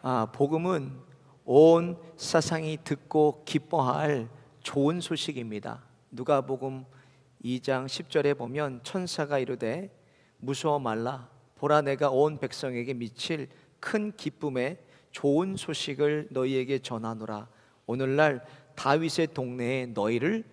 아, 복음은 온 세상이 듣고 기뻐할 좋은 소식입니다. 누가복음 2장 10절에 보면 천사가 이르되 무서워 말라 보라 내가 온 백성에게 미칠 큰 기쁨의 좋은 소식을 너희에게 전하노라 오늘날 다윗의 동네에 너희를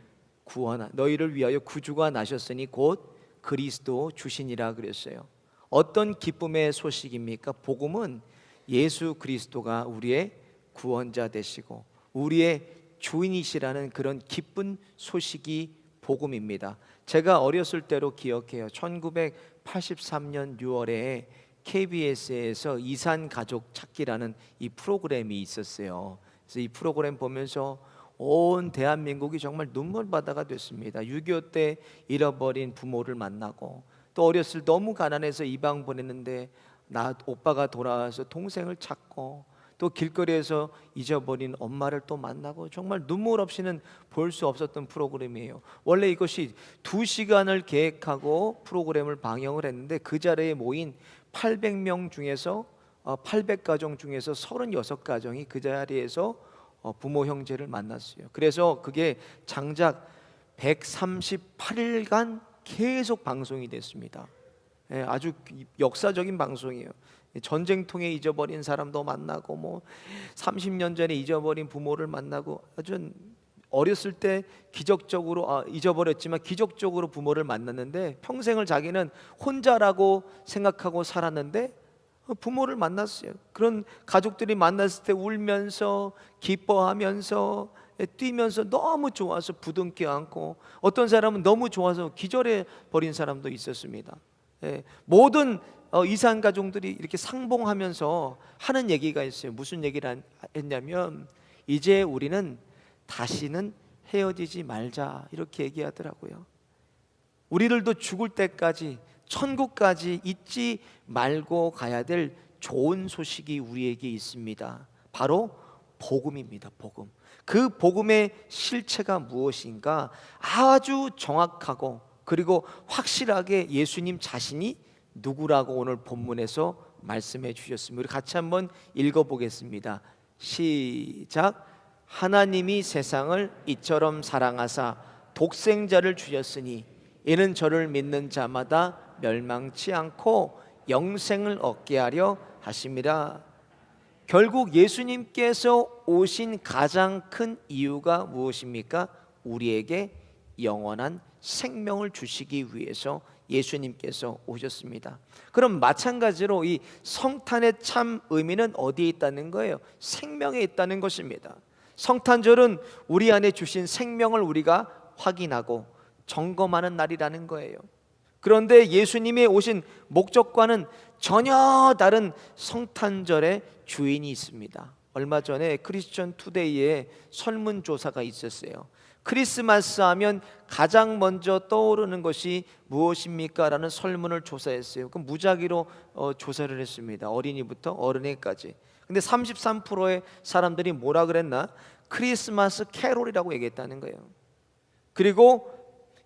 구원하 너희를 위하여 구주가 나셨으니 곧 그리스도 주신이라 그랬어요. 어떤 기쁨의 소식입니까? 복음은 예수 그리스도가 우리의 구원자 되시고 우리의 주인이시라는 그런 기쁜 소식이 복음입니다. 제가 어렸을 때로 기억해요. 1983년 6월에 KBS에서 이산 가족 찾기라는 이 프로그램이 있었어요. 그래서 이 프로그램 보면서 온 대한민국이 정말 눈물바다가 됐습니다. 6.25 때 잃어버린 부모를 만나고 또 어렸을 때 너무 가난해서 이방 보냈는데 나 오빠가 돌아와서 동생을 찾고 또 길거리에서 잊어버린 엄마를 또 만나고 정말 눈물 없이는 볼 수 없었던 프로그램이에요. 원래 이것이 두 시간을 계획하고 프로그램을 방영을 했는데 그 자리에 모인 800명 중에서 800가정 중에서 36가정이 그 자리에서 어, 부모 형제를 만났어요. 그래서 그게 장작 138일간 계속 방송이 됐습니다. 예, 아주 역사적인 방송이에요. 전쟁통에 잊어버린 사람도 만나고 뭐 30년 전에 잊어버린 부모를 만나고 아주 어렸을 때 기적적으로 아, 잊어버렸지만 기적적으로 부모를 만났는데 평생을 자기는 혼자라고 생각하고 살았는데 어, 부모를 만났어요. 그런 가족들이 만났을 때 울면서 기뻐하면서 예, 뛰면서 너무 좋아서 부둥켜 안고 어떤 사람은 너무 좋아서 기절해 버린 사람도 있었습니다. 예, 모든 어, 이산 가족들이 이렇게 상봉하면서 하는 얘기가 있어요. 무슨 얘기를 한- 했냐면 이제 우리는 다시는 헤어지지 말자 이렇게 얘기하더라고요. 우리들도 죽을 때까지 천국까지 잊지 말고 가야 될 좋은 소식이 우리에게 있습니다. 바로 복음입니다. 복음. 그 복음의 실체가 무엇인가 아주 정확하고 그리고 확실하게 예수님 자신이 누구라고 오늘 본문에서 말씀해 주셨습니다. 우리 같이 한번 읽어 보겠습니다. 시작. 하나님이 세상을 이처럼 사랑하사 독생자를 주셨으니 이는 저를 믿는 자마다 멸망치 않고 영생을 얻게 하려 하심이라. 결국 예수님께서 오신 가장 큰 이유가 무엇입니까? 우리에게 영원한 생명을 주시기 위해서 예수님께서 오셨습니다. 그럼 마찬가지로 이 성탄의 참 의미는 어디에 있다는 거예요? 생명에 있다는 것입니다. 성탄절은 우리 안에 주신 생명을 우리가 확인하고 점검하는 날이라는 거예요. 그런데 예수님이 오신 목적과는 전혀 다른 성탄절의 주인이 있습니다. 얼마 전에 크리스천 투데이에 설문조사가 있었어요. 크리스마스 하면 가장 먼저 떠오르는 것이 무엇입니까? 라는 설문을 조사했어요. 그 무작위로 어, 조사를 했습니다. 어린이부터 어른에까지. 근데 33%의 사람들이 뭐라 그랬나? 크리스마스 캐롤이라고 얘기했다는 거예요. 그리고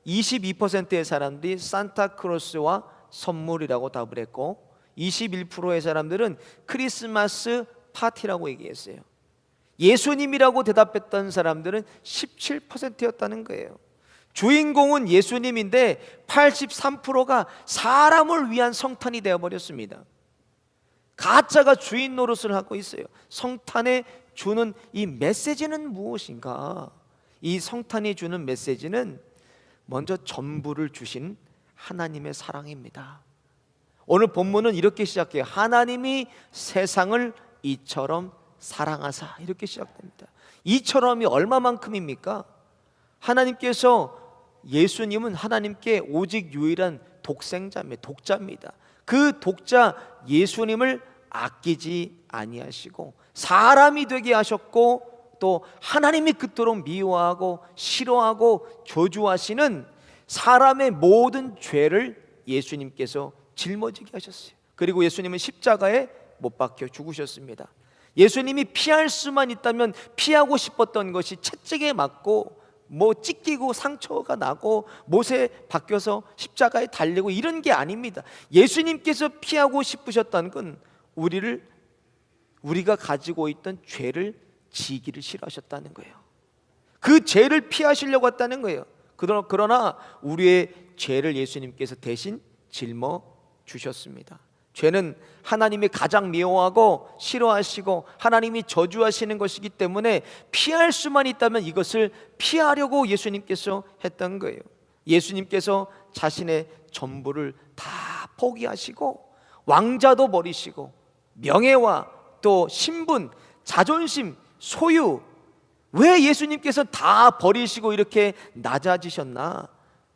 22%의 사람들이 산타크로스와 선물이라고 답을 했고 21%의 사람들은 크리스마스 파티라고 얘기했어요. 예수님이라고 대답했던 사람들은 17%였다는 거예요. 주인공은 예수님인데 83%가 사람을 위한 성탄이 되어 버렸습니다. 가짜가 주인 노릇을 하고 있어요. 성탄에 주는 이 메시지는 무엇인가? 이 성탄이 주는 메시지는 먼저 전부를 주신 하나님의 사랑입니다. 오늘 본문은 이렇게 시작해요. 하나님이 세상을 이처럼 사랑하사 이렇게 시작됩니다. 이처럼이 얼마만큼입니까? 하나님께서 예수님은 하나님께 오직 유일한 독생자입니다. 독자입니다. 그 독자 예수님을 아끼지 아니하시고 사람이 되게 하셨고 또 하나님이 그토록 미워하고 싫어하고 저주하시는 사람의 모든 죄를 예수님께서 짊어지게 하셨어요. 그리고 예수님은 십자가에 못 박혀 죽으셨습니다. 예수님이 피할 수만 있다면 피하고 싶었던 것이 채찍에 맞고 뭐 찢기고 상처가 나고 못에 박혀서 십자가에 달리고 이런 게 아닙니다. 예수님께서 피하고 싶으셨다는 건 우리를 우리가 가지고 있던 죄를 지기를 싫어하셨다는 거예요. 그 죄를 피하시려고 했다는 거예요. 그러나- 우리의 죄를 예수님께서 대신 짊어 주셨습니다. 죄는 하나님이 가장 미워하고 싫어하시고 하나님이 저주하시는 것이기 때문에 피할 수만 있다면 이것을 피하려고 예수님께서 했던 거예요. 예수님께서 자신의 전부를 다 포기하시고 왕자도 버리시고 명예와 또 신분, 자존심, 소유 왜 예수님께서 다 버리시고 이렇게 낮아지셨나?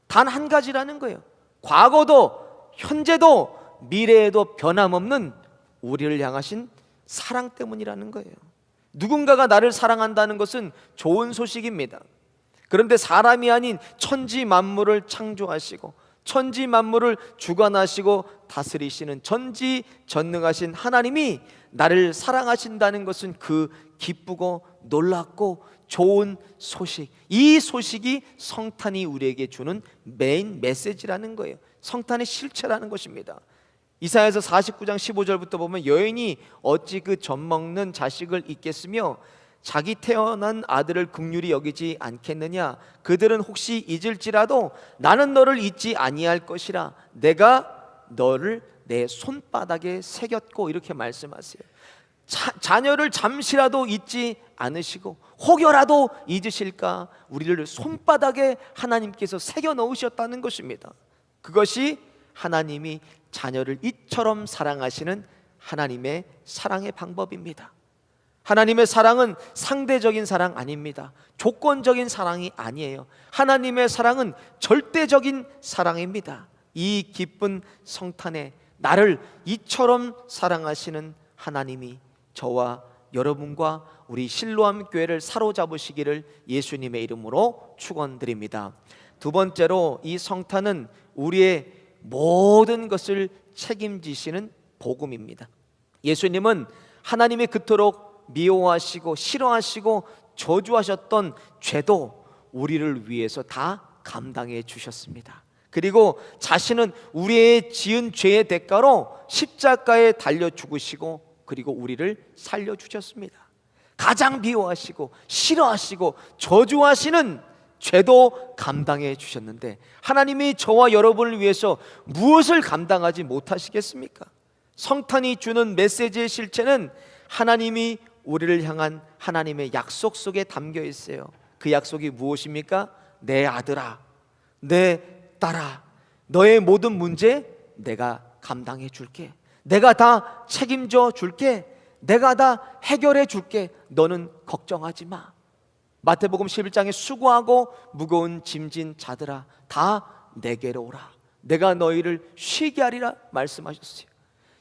단 한 가지라는 거예요. 과거도 현재도 미래에도 변함없는 우리를 향하신 사랑 때문이라는 거예요. 누군가가 나를 사랑한다는 것은 좋은 소식입니다. 그런데 사람이 아닌 천지 만물을 창조하시고 천지 만물을 주관하시고 다스리시는 전지 전능하신 하나님이 나를 사랑하신다는 것은 그 기쁘고 놀랍고 좋은 소식. 이 소식이 성탄이 우리에게 주는 메인 메시지라는 거예요. 성탄의 실체라는 것입니다. 이사야서 49장 15절부터 보면 여인이 어찌 그 젖 먹는 자식을 잊겠으며 자기 태어난 아들을 극률이 여기지 않겠느냐 그들은 혹시 잊을지라도 나는 너를 잊지 아니할 것이라 내가 너를 내 손바닥에 새겼고 이렇게 말씀하세요. 자, 자녀를 잠시라도 잊지 않으시고 혹여라도 잊으실까 우리를 손바닥에 하나님께서 새겨 넣으셨다는 것입니다. 그것이 하나님이 자녀를 이처럼 사랑하시는 하나님의 사랑의 방법입니다. 하나님의 사랑은 상대적인 사랑 아닙니다. 조건적인 사랑이 아니에요. 하나님의 사랑은 절대적인 사랑입니다. 이 기쁜 성탄에 나를 이처럼 사랑하시는 하나님이 저와 여러분과 우리 실로암 교회를 사로잡으시기를 예수님의 이름으로 축원드립니다. 두 번째로 이 성탄은 우리의 모든 것을 책임지시는 복음입니다. 예수님은 하나님이 그토록 미워하시고 싫어하시고 저주하셨던 죄도 우리를 위해서 다 감당해 주셨습니다. 그리고 자신은 우리의 지은 죄의 대가로 십자가에 달려 죽으시고 그리고 우리를 살려 주셨습니다. 가장 미워하시고 싫어하시고 저주하시는 죄도 감당해 주셨는데 하나님이 저와 여러분을 위해서 무엇을 감당하지 못하시겠습니까? 성탄이 주는 메시지의 실체는 하나님이 우리를 향한 하나님의 약속 속에 담겨 있어요. 그 약속이 무엇입니까? 내 아들아, 내 딸아, 너의 모든 문제 내가 감당해 줄게. 내가 다 책임져 줄게. 내가 다 해결해 줄게. 너는 걱정하지 마. 마태복음 11장에 수고하고 무거운 짐진 자들아 다 내게로 오라. 내가 너희를 쉬게 하리라 말씀하셨어요.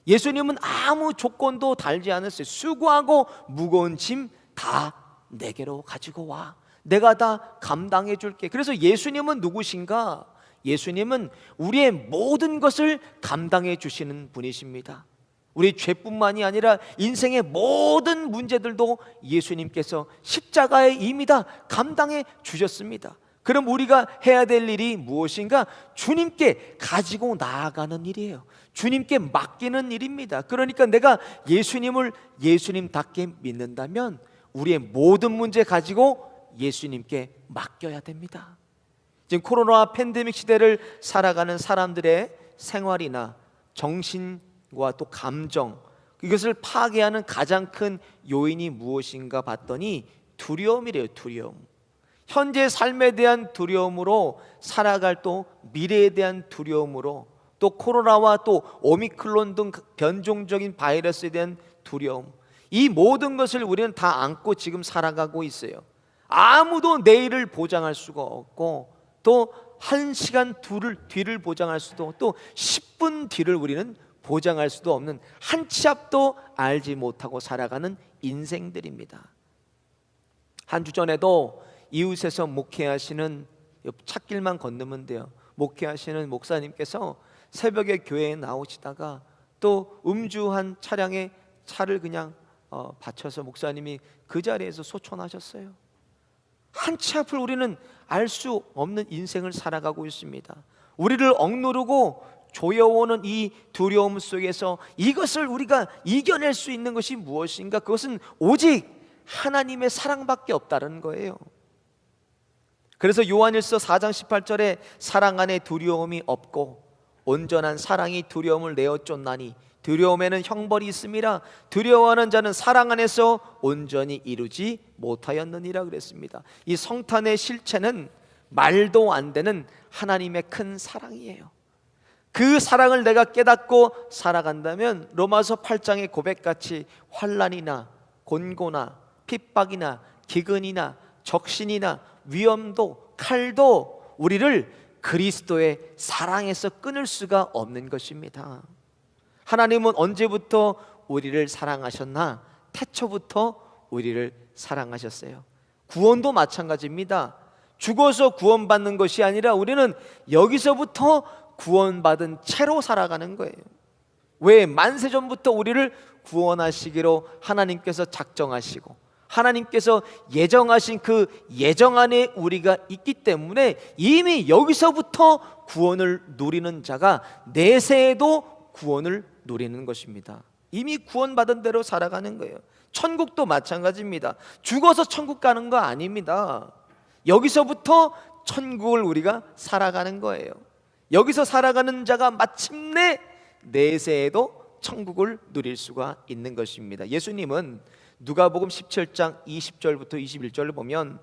예수님은 아무 조건도 달지 않았어요. 수고하고 무거운 짐 다 내게로 가지고 와. 내가 다 감당해 줄게. 그래서 예수님은 누구신가? 예수님은 우리의 모든 것을 감당해 주시는 분이십니다. 우리 죄뿐만이 아니라 인생의 모든 문제들도 예수님께서 십자가에 이미 다 감당해 주셨습니다. 그럼 우리가 해야 될 일이 무엇인가? 주님께 가지고 나아가는 일이에요. 주님께 맡기는 일입니다. 그러니까 내가 예수님을 예수님답게 믿는다면 우리의 모든 문제 가지고 예수님께 맡겨야 됩니다. 지금 코로나 팬데믹 시대를 살아가는 사람들의 생활이나 정신 과또 감정 이것을 파괴하는 가장 큰 요인이 무엇인가 봤더니 두려움이래요, 두려움. 현재 삶에 대한 두려움으로 살아갈 또 미래에 대한 두려움으로 또 코로나와 또 오미클론 등 변종적인 바이러스에 대한 두려움. 이 모든 것을 우리는 다 안고 지금 살아가고 있어요. 아무도 내일을 보장할 수가 없고 또한 시간 둘을 뒤를 보장할 수도 또 10분 뒤를 우리는 보장할 수도 없는 한 치 앞도 알지 못하고 살아가는 인생들입니다. 한 주 전에도 이웃에서 목회하시는 옆 찾길만 건너면 돼요. 목회하시는 목사님께서 새벽에 교회에 나오시다가 또 음주한 차량에 차를 그냥 어, 받쳐서 목사님이 그 자리에서 소천하셨어요. 한 치 앞을 우리는 알 수 없는 인생을 살아가고 있습니다. 우리를 억누르고 조여오는 이 두려움 속에서 이것을 우리가 이겨낼 수 있는 것이 무엇인가? 그것은 오직 하나님의 사랑밖에 없다는 거예요. 그래서 요한일서 4장 18절에 사랑 안에 두려움이 없고 온전한 사랑이 두려움을 내어 쫓나니 두려움에는 형벌이 있음이라 두려워하는 자는 사랑 안에서 온전히 이루지 못하였느니라 그랬습니다. 이 성탄의 실체는 말도 안 되는 하나님의 큰 사랑이에요. 그 사랑을 내가 깨닫고 살아간다면 로마서 8장의 고백같이 환란이나 곤고나 핍박이나 기근이나 적신이나 위험도 칼도 우리를 그리스도의 사랑에서 끊을 수가 없는 것입니다. 하나님은 언제부터 우리를 사랑하셨나? 태초부터 우리를 사랑하셨어요. 구원도 마찬가지입니다. 죽어서 구원받는 것이 아니라 우리는 여기서부터 구원받은 채로 살아가는 거예요. 왜 만세 전부터 우리를 구원하시기로 하나님께서 작정하시고 하나님께서 예정하신 그 예정 안에 우리가 있기 때문에 이미 여기서부터 구원을 누리는 자가 내세에도 구원을 누리는 것입니다. 이미 구원받은 대로 살아가는 거예요. 천국도 마찬가지입니다. 죽어서 천국 가는 거 아닙니다. 여기서부터 천국을 우리가 살아가는 거예요. 여기서 살아가는 자가 마침내 내세에도 천국을 누릴 수가 있는 것입니다. 예수님은 누가복음 17장 20절부터 21절을 보면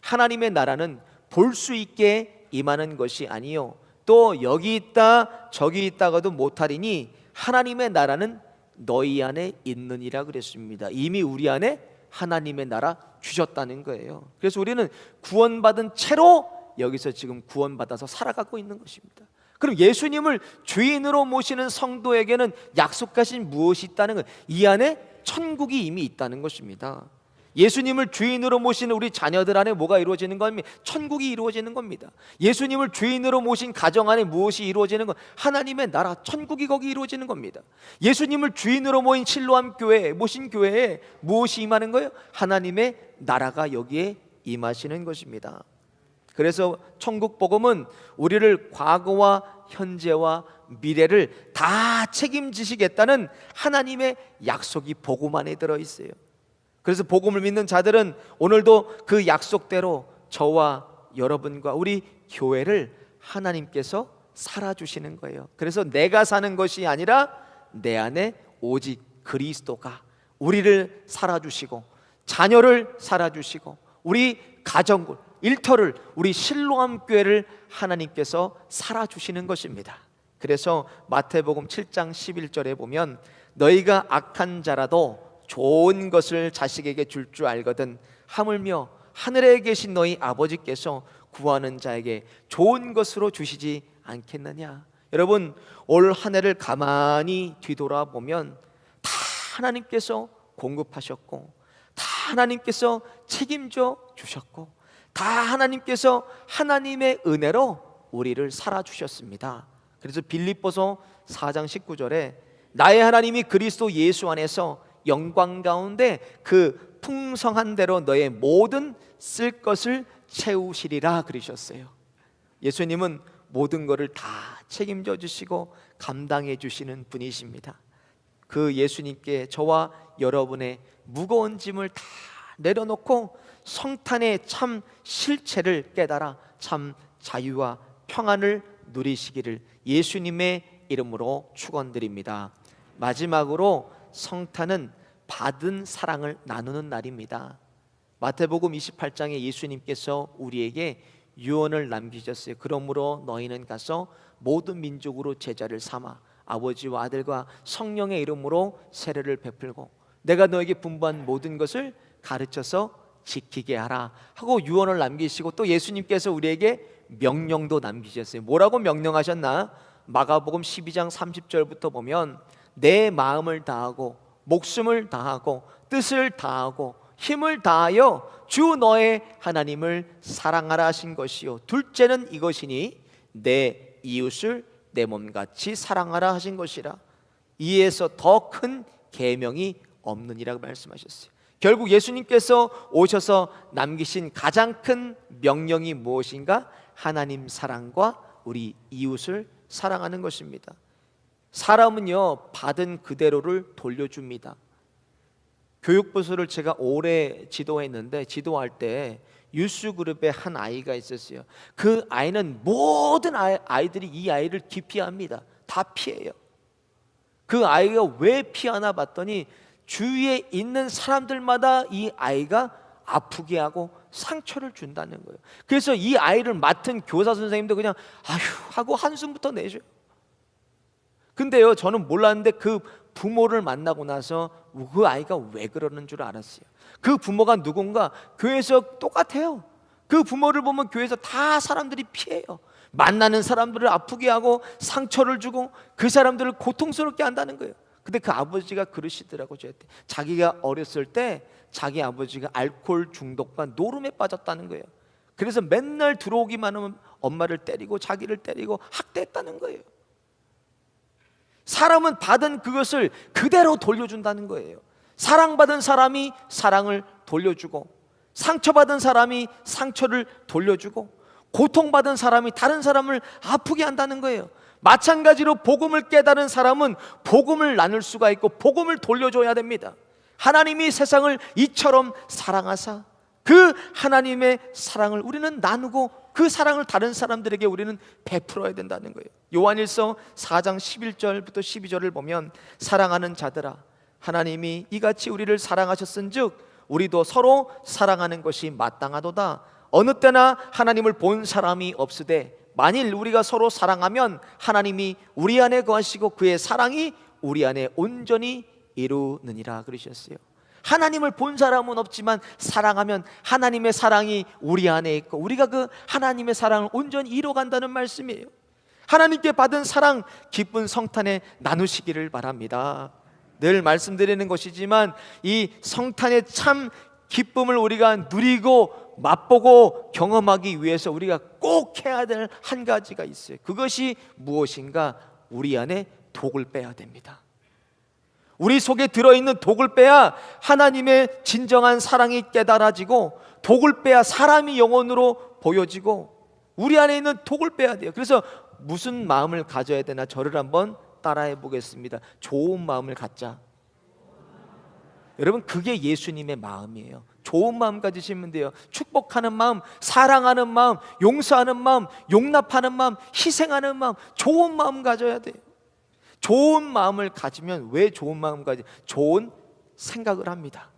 하나님의 나라는 볼 수 있게 임하는 것이 아니요 또 여기 있다 저기 있다가도 못하리니 하나님의 나라는 너희 안에 있느니라 그랬습니다. 이미 우리 안에 하나님의 나라 주셨다는 거예요. 그래서 우리는 구원받은 채로 여기서 지금 구원받아서 살아가고 있는 것입니다. 그럼 예수님을 주인으로 모시는 성도에게는 약속하신 무엇이 있다는 것, 이 안에 천국이 이미 있다는 것입니다. 예수님을 주인으로 모시는 우리 자녀들 안에 뭐가 이루어지는 겁니까? 천국이 이루어지는 겁니다. 예수님을 주인으로 모신 가정 안에 무엇이 이루어지는 것? 하나님의 나라, 천국이 거기 이루어지는 겁니다. 예수님을 주인으로 모인 실로암 교회, 모신 교회에 무엇이 임하는 거예요? 하나님의 나라가 여기에 임하시는 것입니다. 그래서 천국 복음은 우리를 과거와 현재와 미래를 다 책임지시겠다는 하나님의 약속이 복음 안에 들어 있어요. 그래서 복음을 믿는 자들은 오늘도 그 약속대로 저와 여러분과 우리 교회를 하나님께서 살아 주시는 거예요. 그래서 내가 사는 것이 아니라 내 안에 오직 그리스도가 우리를 살아 주시고 자녀를 살아 주시고 우리 가정을 일터를 우리 실로암 교회를 하나님께서 살아 주시는 것입니다. 그래서 마태복음 7장 11절에 보면 너희가 악한 자라도 좋은 것을 자식에게 줄줄 알거든 하물며 하늘에 계신 너희 아버지께서 구하는 자에게 좋은 것으로 주시지 않겠느냐 여러분 올 한 해를 가만히 뒤돌아보면 다 하나님께서 공급하셨고 다 하나님께서 책임져 주셨고 다 하나님께서 하나님의 은혜로 우리를 살아 주셨습니다. 그래서 빌립보서 4장 19절에 나의 하나님이 그리스도 예수 안에서 영광 가운데 그 풍성한 대로 너의 모든 쓸 것을 채우시리라 그러셨어요. 예수님은 모든 것을 다 책임져 주시고 감당해 주시는 분이십니다. 그 예수님께 저와 여러분의 무거운 짐을 다 내려놓고 성탄의 참 실체를 깨달아 참 자유와 평안을 누리시기를 예수님의 이름으로 축원드립니다. 마지막으로 성탄은 받은 사랑을 나누는 날입니다. 마태복음 28장에 예수님께서 우리에게 유언을 남기셨어요. 그러므로 너희는 가서 모든 민족으로 제자를 삼아 아버지와 아들과 성령의 이름으로 세례를 베풀고 내가 너에게 분부한 모든 것을 가르쳐서 지키게 하라 하고 유언을 남기시고 또 예수님께서 우리에게 명령도 남기셨어요. 뭐라고 명령하셨나? 마가복음 12장 30절부터 보면 내 마음을 다하고 목숨을 다하고 뜻을 다하고 힘을 다하여 주 너의 하나님을 사랑하라 하신 것이요 둘째는 이것이니 내 이웃을 내 몸같이 사랑하라 하신 것이라 이에서 더 큰 계명이 없느니라고 말씀하셨어요. 결국 예수님께서 오셔서 남기신 가장 큰 명령이 무엇인가? 하나님 사랑과 우리 이웃을 사랑하는 것입니다. 사람은요 받은 그대로를 돌려줍니다. 교육부서를 제가 오래 지도했는데 지도할 때 유스 그룹에 한 아이가 있었어요. 그 아이는 모든 아이, 아이들이 이 아이를 기피합니다. 다 피해요. 그 아이가 왜 피하나 봤더니 주위에 있는 사람들마다 이 아이가 아프게 하고 상처를 준다는 거예요. 그래서 이 아이를 맡은 교사 선생님도 그냥 아휴 하고 한숨부터 내줘요. 근데요, 저는 몰랐는데 그 부모를 만나고 나서 그 아이가 왜 그러는 줄 알았어요. 그 부모가 누군가 교회에서 똑같아요. 그 부모를 보면 교회에서 다 사람들이 피해요. 만나는 사람들을 아프게 하고 상처를 주고 그 사람들을 고통스럽게 한다는 거예요. 근데 그 아버지가 그러시더라고 저한테. 자기가 어렸을 때 자기 아버지가 알코올 중독과 노름에 빠졌다는 거예요. 그래서 맨날 들어오기만 하면 엄마를 때리고 자기를 때리고 학대했다는 거예요. 사람은 받은 그것을 그대로 돌려준다는 거예요. 사랑받은 사람이 사랑을 돌려주고 상처받은 사람이 상처를 돌려주고 고통받은 사람이 다른 사람을 아프게 한다는 거예요. 마찬가지로 복음을 깨달은 사람은 복음을 나눌 수가 있고 복음을 돌려줘야 됩니다. 하나님이 세상을 이처럼 사랑하사 그 하나님의 사랑을 우리는 나누고 그 사랑을 다른 사람들에게 우리는 베풀어야 된다는 거예요. 요한일서 4장 11절부터 12절을 보면 사랑하는 자들아 하나님이 이같이 우리를 사랑하셨은즉 우리도 서로 사랑하는 것이 마땅하도다. 어느 때나 하나님을 본 사람이 없으되 만일 우리가 서로 사랑하면 하나님이 우리 안에 거하시고 그의 사랑이 우리 안에 온전히 이루느니라 그러셨어요. 하나님을 본 사람은 없지만 사랑하면 하나님의 사랑이 우리 안에 있고 우리가 그 하나님의 사랑을 온전히 이뤄간다는 말씀이에요. 하나님께 받은 사랑 기쁜 성탄에 나누시기를 바랍니다. 늘 말씀드리는 것이지만 이 성탄의 참 기쁨을 우리가 누리고 맛보고 경험하기 위해서 우리가 꼭 해야 될 한 가지가 있어요. 그것이 무엇인가? 우리 안에 독을 빼야 됩니다. 우리 속에 들어있는 독을 빼야 하나님의 진정한 사랑이 깨달아지고 독을 빼야 사람이 영혼으로 보여지고 우리 안에 있는 독을 빼야 돼요. 그래서 무슨 마음을 가져야 되나 저를 한번 따라해 보겠습니다. 좋은 마음을 갖자. 여러분 그게 예수님의 마음이에요. 좋은 마음 가지시면 돼요. 축복하는 마음, 사랑하는 마음, 용서하는 마음, 용납하는 마음, 희생하는 마음, 좋은 마음 가져야 돼요. 좋은 마음을 가지면 왜 좋은 마음 가지? 좋은 생각을 합니다.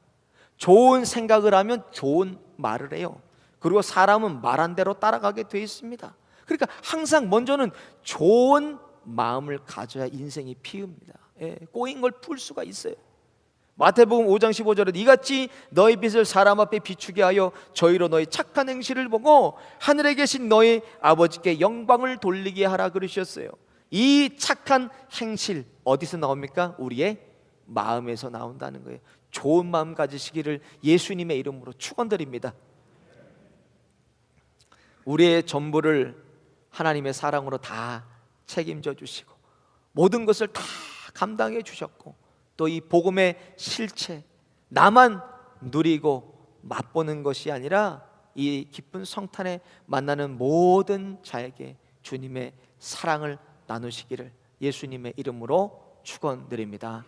좋은 생각을 하면 좋은 말을 해요. 그리고 사람은 말한 대로 따라가게 돼 있습니다. 그러니까 항상 먼저는 좋은 마음을 가져야 인생이 피웁니다. 예, 꼬인 걸 풀 수가 있어요. 마태복음 5장 15절에 이같이 너희 빛을 사람 앞에 비추게 하여 저희로 너희 착한 행실을 보고 하늘에 계신 너희 아버지께 영광을 돌리게 하라 그러셨어요. 이 착한 행실 어디서 나옵니까? 우리의 마음에서 나온다는 거예요. 좋은 마음 가지시기를 예수님의 이름으로 축원드립니다. 우리의 전부를 하나님의 사랑으로 다 책임져 주시고 모든 것을 다 감당해 주셨고 또 이 복음의 실체 나만 누리고 맛보는 것이 아니라 이 기쁜 성탄에 만나는 모든 자에게 주님의 사랑을 나누시기를 예수님의 이름으로 축원드립니다.